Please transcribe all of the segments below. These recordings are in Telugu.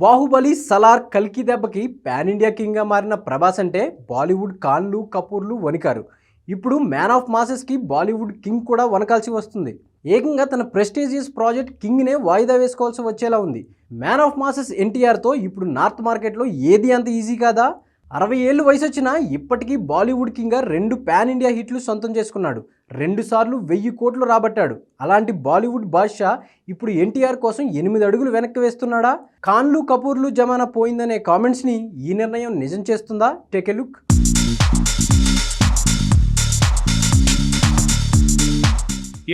బాహుబలి సలార్ కల్కి దెబ్బకి పాన్ ఇండియా కింగ్గా మారిన ప్రభాస్ అంటే బాలీవుడ్ ఖాన్లు కపూర్లు వణికారు. ఇప్పుడు మ్యాన్ ఆఫ్ మాసెస్కి బాలీవుడ్ కింగ్ కూడా వనకాల్సి వస్తుంది. ఏకంగా తన ప్రెస్టీజియస్ ప్రాజెక్ట్ కింగ్నే వాయిదా వేసుకోవాల్సి వచ్చేలా ఉంది. మ్యాన్ ఆఫ్ మాసెస్ ఎన్టీఆర్తో ఇప్పుడు నార్త్ మార్కెట్లో ఏది అంత ఈజీ కాదా? అరవై ఏళ్ళు వయసు వచ్చినా ఇప్పటికీ బాలీవుడ్ కింగ్గా రెండు పాన్ ఇండియా హిట్లు సొంతం చేసుకున్నాడు. రెండుసార్లు వెయ్యి కోట్లు రాబట్టాడు. అలాంటి బాలీవుడ్ బాద్షా ఇప్పుడు ఎన్టీఆర్ కోసం ఎనిమిది అడుగులు వెనక్కి వేస్తున్నాడా? ఖాన్లు కపూర్లు జమానా పోయిందనే కామెంట్స్ని ఈ నిర్ణయం నిజం చేస్తుందా? టేక్ ఎ లుక్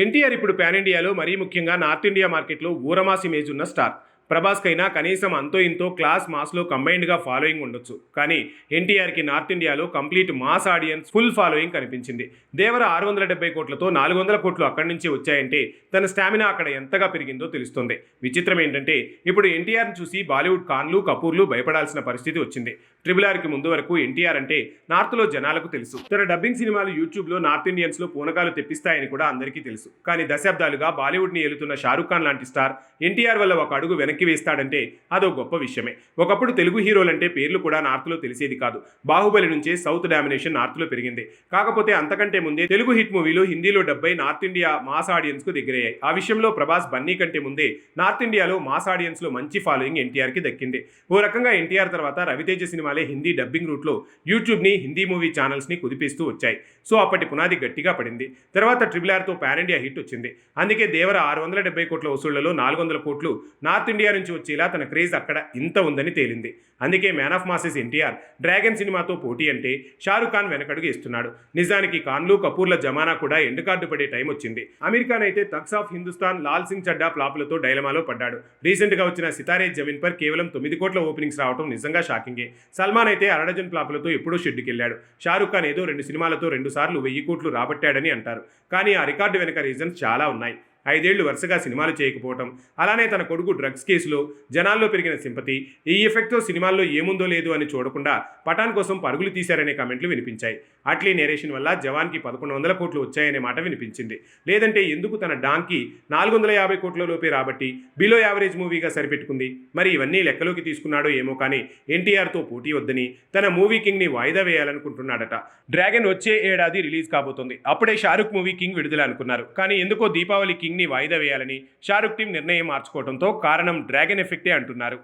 ఎన్టీఆర్ ఇప్పుడు పాన్ ఇండియాలో మరీ ముఖ్యంగా నార్త్ ఇండియా మార్కెట్లో ఊరమాస్ ఇమేజ్ ఉన్న స్టార్. ప్రభాస్కైనా కనీసం అంతో ఇంతో క్లాస్ మాస్లో కంబైన్డ్గా ఫాలోయింగ్ ఉండొచ్చు. కానీ ఎన్టీఆర్కి నార్త్ ఇండియాలో complete mass audience full following కనిపించింది. దేవర ఆరు వందల డెబ్బై కోట్లతో నాలుగు వందల కోట్లు అక్కడి నుంచి వచ్చాయంటే తన స్టామినా అక్కడ ఎంతగా పెరిగిందో తెలుస్తుంది. విచిత్రం ఏంటంటే ఇప్పుడు ఎన్టీఆర్ని చూసి బాలీవుడ్ ఖాన్లు కపూర్లు భయపడాల్సిన పరిస్థితి వచ్చింది. ట్రిబుల్ ఆర్కి ముందు వరకు ఎన్టీఆర్ అంటే నార్త్లో జనాలకు తెలుసు. తన డబ్బింగ్ సినిమాలు యూట్యూబ్లో నార్త్ ఇండియన్స్లో పూనకాలు తెప్పిస్తాయని కూడా అందరికీ తెలుసు. కానీ దశాబ్దాలుగా బాలీవుడ్ని ఏలుతున్న షారూఖ్ ఖాన్ లాంటి స్టార్ ఎన్టీఆర్ వల్ల ఒక అడుగు వెనక్కి వేస్తాడంటే అదో గొప్ప విషయమే. ఒకప్పుడు తెలుగు హీరోలంటే పేర్లు కూడా నార్త్లో తెలిసేది కాదు. బాహుబలి నుంచే సౌత్ డామినేషన్ నార్త్లో పెరిగింది. కాకపోతే అంతకంటే ముందే తెలుగు హిట్ మూవీలు హిందీలో డెబ్బై నార్త్ ఇండియా మాస్ ఆడియన్స్కు దగ్గరయ్యాయి ఆ విషయంలో ప్రభాస్ బన్నీ కంటే ముందే నార్త్ ఇండియాలో మాస్ ఆడియన్స్లో మంచి ఫాలోయింగ్ ఎన్టీఆర్కి దక్కింది. ఓ రకంగా ఎన్టీఆర్ తర్వాత రవితేజ సినిమాలే హిందీ డబ్బింగ్ రూట్లో యూట్యూబ్ని హిందీ మూవీ ఛానల్స్ని కుదిపిస్తూ వచ్చాయి. సో అప్పటి పునాది గట్టిగా పడింది. తర్వాత ట్రిపుల్ ఆర్తో పాన్ ఇండియా హిట్ వచ్చింది. అందుకే దేవర ఆరు వందల డెబ్బై కోట్ల వసూళ్ళలో నాలుగు వందల కోట్లు నార్త్ ఇండియా నుంచి వచ్చేలా తన క్రేజ్ అక్కడ ఇంత ఉందని తేలింది. అందుకే man of masses NTR dragon సినిమాతో పోటీ అంటే షారుఖ్ ఖాన్ వెనకడుగు ఇస్తున్నాడు నిజానికి ఖాన్లు కపూర్ల జమానా కూడా ఎండ్ కార్డు పడే టైం వచ్చింది. అమీర్ ఖాన్ అయితే తక్స్ ఆఫ్ హిందుస్థాన్ లాల్ సింగ్ చడ్డా ఫ్లాపులతో డైలమాలో పడ్డాడు. రీసెంట్గా వచ్చిన సితారే జమీన్ పర్ కేవలం తొమ్మిది కోట్ల ఓపెనింగ్స్ రావడం నిజంగా షాకింగే. సల్మాన్ అయితే అరడజన్ ఫ్లాపులతో ఎప్పుడో షెడ్డుకెళ్ళాడు షారుఖ్ ఖాన్ ఏదో రెండు సినిమాలతో రెండు సార్లు వెయ్యి కోట్లు రాబట్టాడని అంటారు. కానీ ఆ రికార్డు వెనక రీజన్స్ చాలా ఉన్నాయి. ఐదేళ్ళు వరుసగా సినిమాలు చేయకపోవటం అలానే తన కొడుకు డ్రగ్స్ కేసులో జనాల్లో పెరిగిన సింపతి ఈ ఎఫెక్ట్తో సినిమాల్లో ఏముందో లేదు అని చూడకుండా పఠాన్ కోసం పరుగులు తీశారనే కామెంట్లు వినిపించాయి. అట్లీ నేరేషన్ వల్ల జవాన్కి పదకొండు వందల కోట్లు వచ్చాయనే మాట వినిపించింది. లేదంటే ఎందుకు తన డాంకి నాలుగు వందల యాభై కోట్ల లోపే రాబట్టి బిలో యావరేజ్ మూవీగా సరిపెట్టుకుంది? మరి ఇవన్నీ లెక్కలోకి తీసుకున్నాడో ఏమో కానీ ఎన్టీఆర్తో పోటీ వద్దని తన మూవీ కింగ్ని వాయిదా వేయాలనుకుంటున్నాడట. డ్రాగన్ వచ్చే ఏడాది రిలీజ్ కాబోతుంది. అప్పుడే షారుఖ్ మూవీ కింగ్ విడుదల అనుకున్నారు. కానీ ఎందుకో దీపావళి కింగ్ని వాయిదా వేయాలని షారుఖ్ టీం నిర్ణయం మార్చుకోవడంతో కారణం డ్రాగన్ ఎఫెక్టే అంటున్నారు.